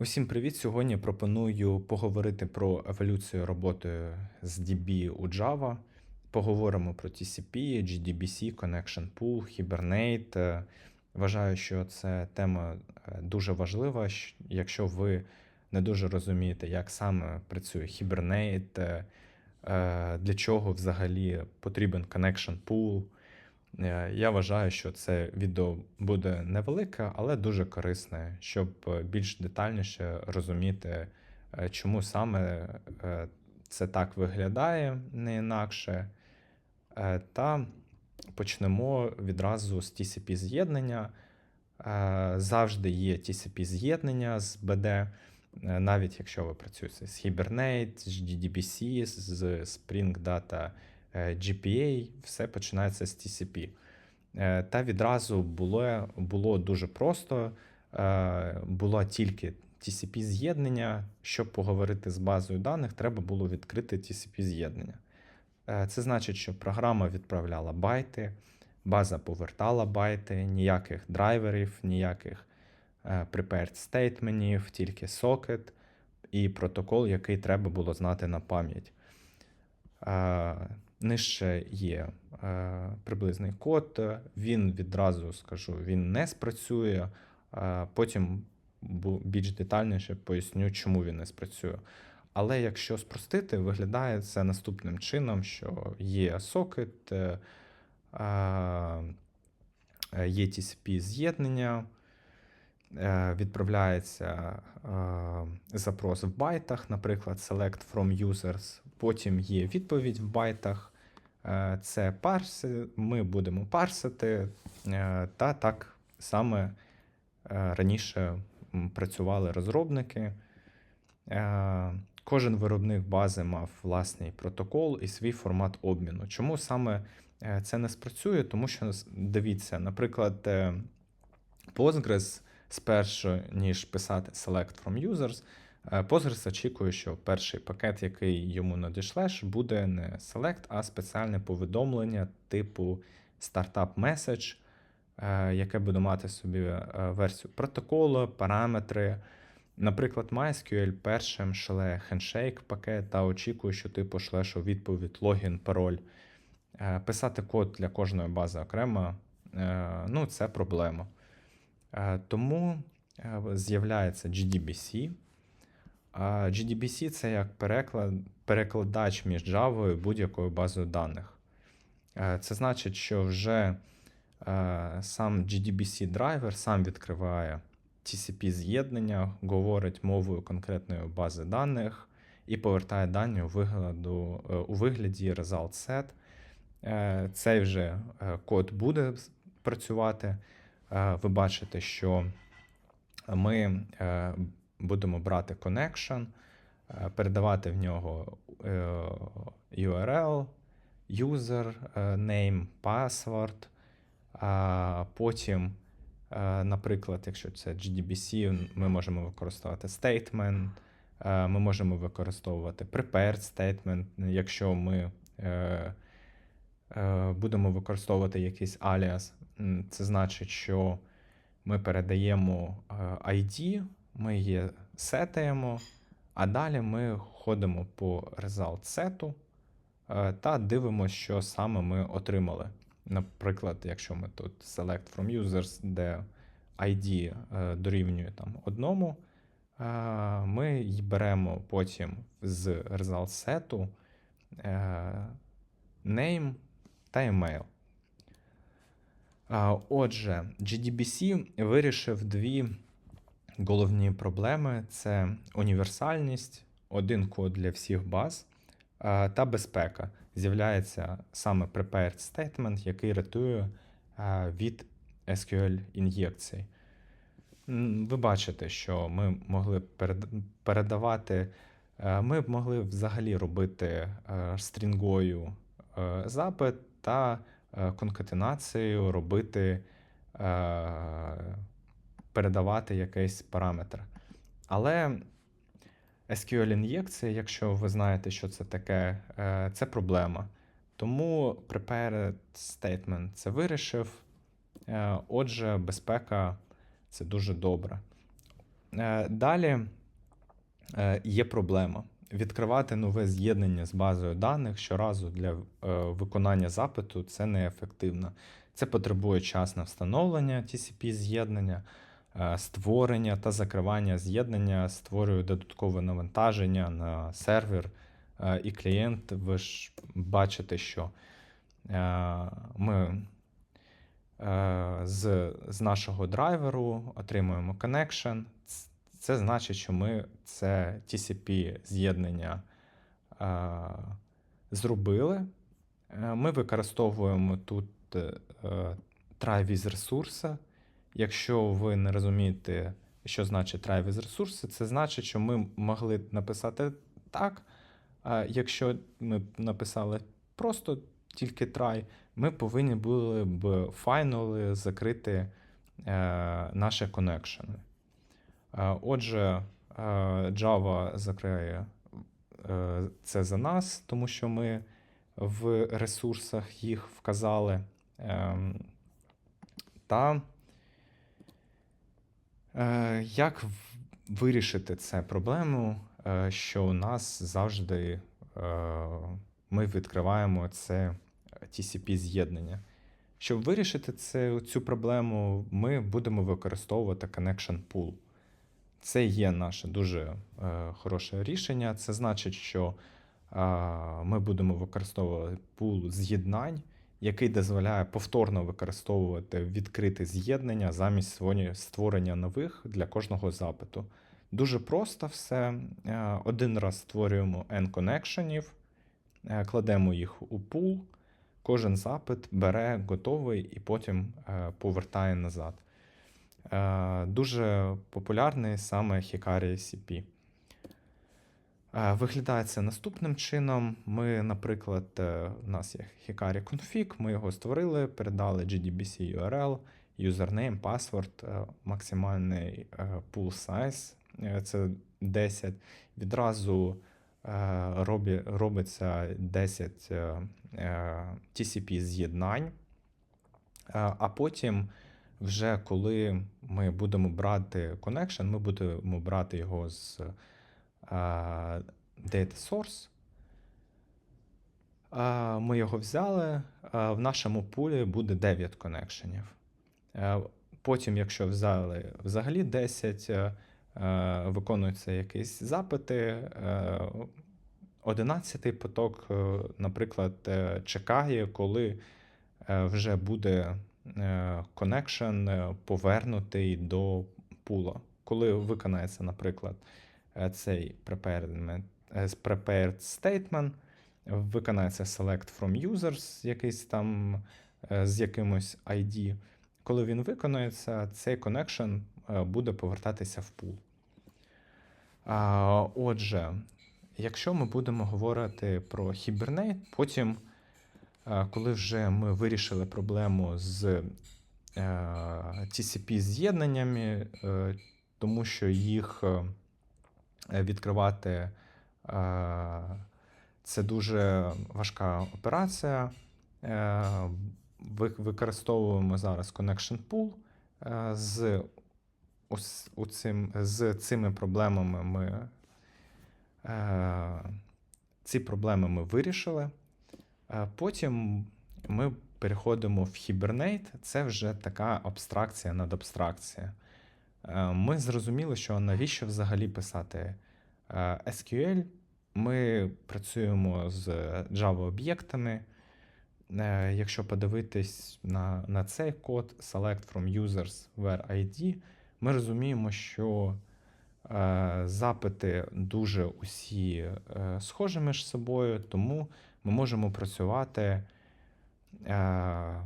Усім привіт! Сьогодні пропоную поговорити про еволюцію роботи з DB у Java. Поговоримо про TCP, GDBC, Connection Pool, Hibernate. Вважаю, що це тема е, дуже важлива. Якщо ви не дуже розумієте, як саме працює Hibernate, е, е, для чого взагалі потрібен Connection Pool. Е, Я вважаю, що це відео буде невелике, але дуже корисне, щоб е, більш детальніше розуміти, е, чому саме це так виглядає, не інакше. Та почнемо відразу з TCP з'єднання. Завжди є TCP з'єднання з BD, навіть якщо ви працюєте з Hibernate, з GDBC, з Spring Data GPA, все починається з TCP. Е, Та відразу було, було дуже просто. е, Було тільки TCP з'єднання. Щоб поговорити з базою даних, треба було відкрити TCP з'єднання. Е, Це значить, що програма відправляла байти, база повертала байти, ніяких драйверів, ніяких е, prepared стейтментів, тільки сокет і протокол, який треба було знати на пам'ять. Нижче є е, приблизний код. Він відразу скажу, він не спрацює. е, Потім більш детальніше поясню, чому він не спрацює. Але якщо спростити, виглядає це наступним чином, що є сокет, е, е, є TCP з'єднання, е, відправляється е, запрос в байтах, наприклад, select from users. Потім є відповідь в байтах. Е, Це парси, ми будемо парсити, е, та так саме е, раніше працювали розробники. Кожен виробник бази мав власний протокол і свій формат обміну. Чому саме це не спрацює? Тому що дивіться, наприклад, Postgres спершу, ніж писати select from users, Postgres очікує, що перший пакет, який йому надішлеш, буде не select, а спеціальне повідомлення типу startup message, е, яке буде мати собі е, версію протоколу, параметри. Наприклад, MySQL першим шле хендшейк пакет та очікує, що ти пошлеш у відповідь логін, пароль. Е, Писати код для кожної бази окремо, е, ну, це проблема. Е, Тому е, з'являється GDBC. GDBC це як переклад, перекладач між Java і будь-якою базою даних. Е, Це значить, що вже е, сам GDBC драйвер сам відкриває TCP з'єднання, говорить мовою конкретної бази даних і повертає дані у, вигляду, е, у вигляді result set. Цей вже код буде працювати. Ви бачите, що ми будемо брати connection, е, передавати в нього е, URL, user е, name, password. Потім, наприклад, якщо це GDBC, ми можемо використовувати statement, ми можемо використовувати prepared statement, якщо ми будемо використовувати якийсь аліас, це значить, що ми передаємо ID, ми її сетаємо, а далі ми ходимо по result сету е, та дивимося, що саме ми отримали. Наприклад, якщо ми тут select from users, де ID е, дорівнює там одному, е, ми беремо потім з result сету name та email. Отже, GDBC вирішив дві головні проблеми: це універсальність, один код для всіх баз та безпека. З'являється саме prepared statement, який рятує від SQL ін'єкцій. Ви бачите, що ми могли передавати, е, ми б могли взагалі робити е, стрінгою е, запит та е, конкатенацією робити, е, передавати якийсь параметр. Але SQL-ін'єкція, якщо ви знаєте, що це таке, е, це проблема. Тому prepared statement це вирішив. Е, Отже, безпека це дуже добре. Е, Далі є проблема. Відкривати нове з'єднання з базою даних щоразу для виконання запиту це неефективно. Це потребує час на встановлення TCP з'єднання, створення та закривання з'єднання створює додаткове навантаження на сервер е, і клієнт. Ви ж бачите, що е, ми е, з, з нашого драйверу отримуємо connection. Це значить, що ми це TCP з'єднання е, зробили. Е, Ми використовуємо тут е, е, try with ресурси. Якщо ви не розумієте, що значить with ресурси, це значить, що ми могли написати так. А якщо ми написали просто тільки try, ми повинні були б файноли закрити е, наші коннекшени. Е, Отже, е, Java закриє е, це за нас, тому що ми в ресурсах їх вказали. Ем, Та е, як вирішити цю проблему, е, що у нас завжди е, ми відкриваємо це TCP з'єднання? Щоб вирішити це, цю проблему, ми будемо використовувати Connection Pool. Це є наше дуже е, хороше рішення. Це значить, що е, ми будемо використовувати пул з'єднань, який дозволяє повторно використовувати відкрите з'єднання замість створення- нових для кожного запиту. Дуже просто все. Е, Один раз створюємо N коннекшенів, е, кладемо їх у пул. Кожен запит бере готовий і потім е, повертає назад. Дуже популярний саме Hikari CP. Е, Виглядає це наступним чином. Ми, наприклад, е, у нас є Hikari config, ми його створили, передали GDBC URL, username, password, е, максимальний pool size це 10. Відразу робиться 10 е, е, TCP з'єднань. А потім, вже коли ми будемо брати connection, ми будемо брати його з data source. Ми його взяли. В нашому пулі буде 9 коннекшенів. Потім, якщо взяли взагалі 10, е, е, виконуються якісь запити. е, 11-й поток, наприклад, е, чекає, коли е, вже буде е, е, повернутий до пула. Коли виконається, наприклад, цей prepared, е, prepared statement, виконається select from users, якийсь там е, з якимось ID. Коли він виконується, цей connection е, буде повертатися в пул. Отже, якщо ми будемо говорити про Hibernate, потім, е, коли вже ми вирішили проблему з е, TCP з'єднаннями, е, тому що їх е, відкривати е, це дуже важка операція. Е, Використовуємо зараз Connection Pool. е, З, у цим, з цими проблемами ми Е, Ці проблеми ми вирішили. Е, Потім ми переходимо в Hibernate. Це вже така абстракція над абстракцією. Е, Ми зрозуміли, що навіщо взагалі писати е, SQL. Ми працюємо з Java-об'єктами. Е, Якщо подивитись на, на цей код Select from users where ID, ми розуміємо, що Е, Запити дуже усі е, схожі між собою, тому ми можемо працювати е,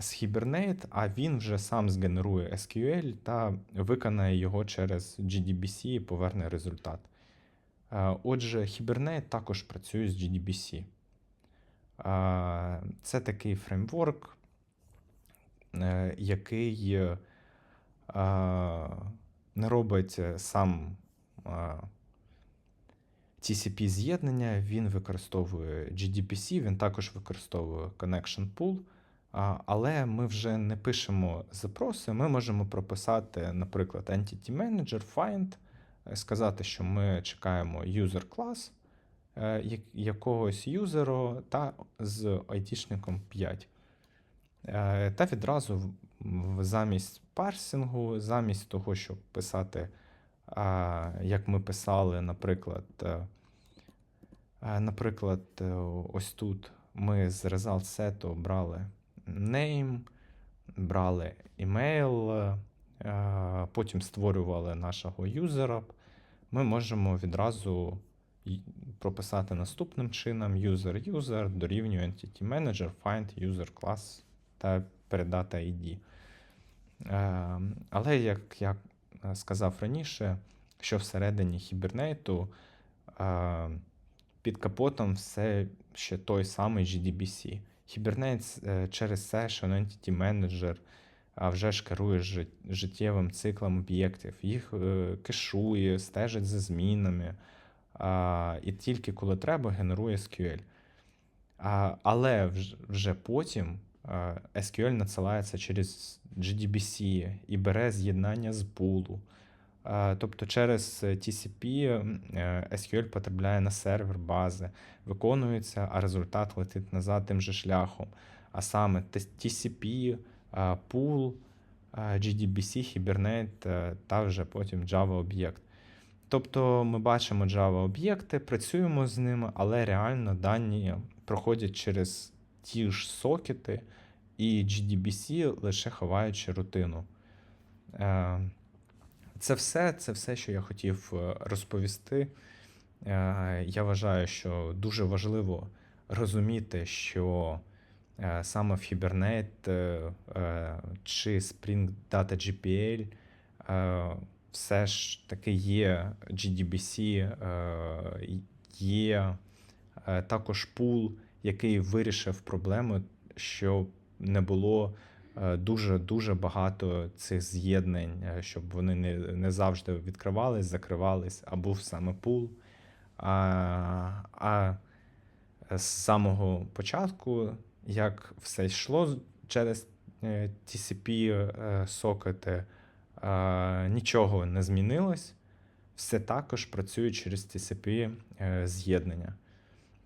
з Hibernate, а він вже сам згенерує SQL та виконає його через GDBC і поверне результат. Е, Отже, Hibernate також працює з GDBC. Е, Це такий фреймворк, е, який не робить сам TCP з'єднання, він використовує GDPC, він також використовує Connection Pool. Але ми вже не пишемо запроси, ми можемо прописати, наприклад, Entity Manager, Find, е, сказати, що ми чекаємо user клас е, якогось юзеру та з айтішником 5. Е, Та відразу замість парсингу, замість того, щоб писати, як ми писали, наприклад, наприклад, ось тут ми з result set брали name, брали email, е, потім створювали нашого юзера. Ми можемо відразу прописати наступним чином user user дорівнює entity manager, find user class та передати ID. Е, Але як я сказав раніше, що всередині хібернейту е, під капотом все ще той самий GDBC. Hibernate е, через Session, Entity Manager вже ж керує життєвим циклом об'єктів, їх е, кешує, стежить за змінами, і тільки коли треба, генерує SQL. Але вже потім SQL надсилається через GDBC і бере з'єднання з пулу. Тобто через TCP е, SQL потрапляє на сервер бази, виконується, а результат летить назад тим же шляхом. А саме TCP, pool, GDBC, Hibernate е, та вже потім Java об'єкт. Тобто ми бачимо Java об'єкти, працюємо з ними, але реально дані проходять через ті ж сокети, і GDBC лише ховаючи рутину. Це все, це все, що я хотів е, розповісти. Е, Я вважаю, що дуже важливо розуміти, що е, саме в Hibernate чи Spring Data GPL все ж таки є GDBC, є також пул, який вирішив проблему, що не було дуже-дуже багато цих з'єднань, е, щоб вони не, не завжди відкривались, закривались, а був саме пул. А, а з самого початку, як все йшло через е, TCP е, сокети, нічого не змінилось. Все також працює через TCP з'єднання.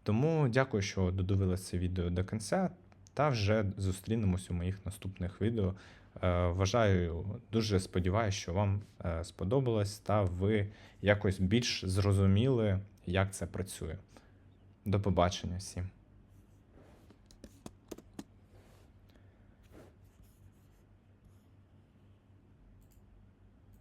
Тому дякую, що додивилися відео до кінця, та вже зустрінемось у моїх наступних відео. Е, Вважаю, дуже сподіваюся, що вам е, сподобалось, та ви якось більш зрозуміли, як це працює. До побачення всім.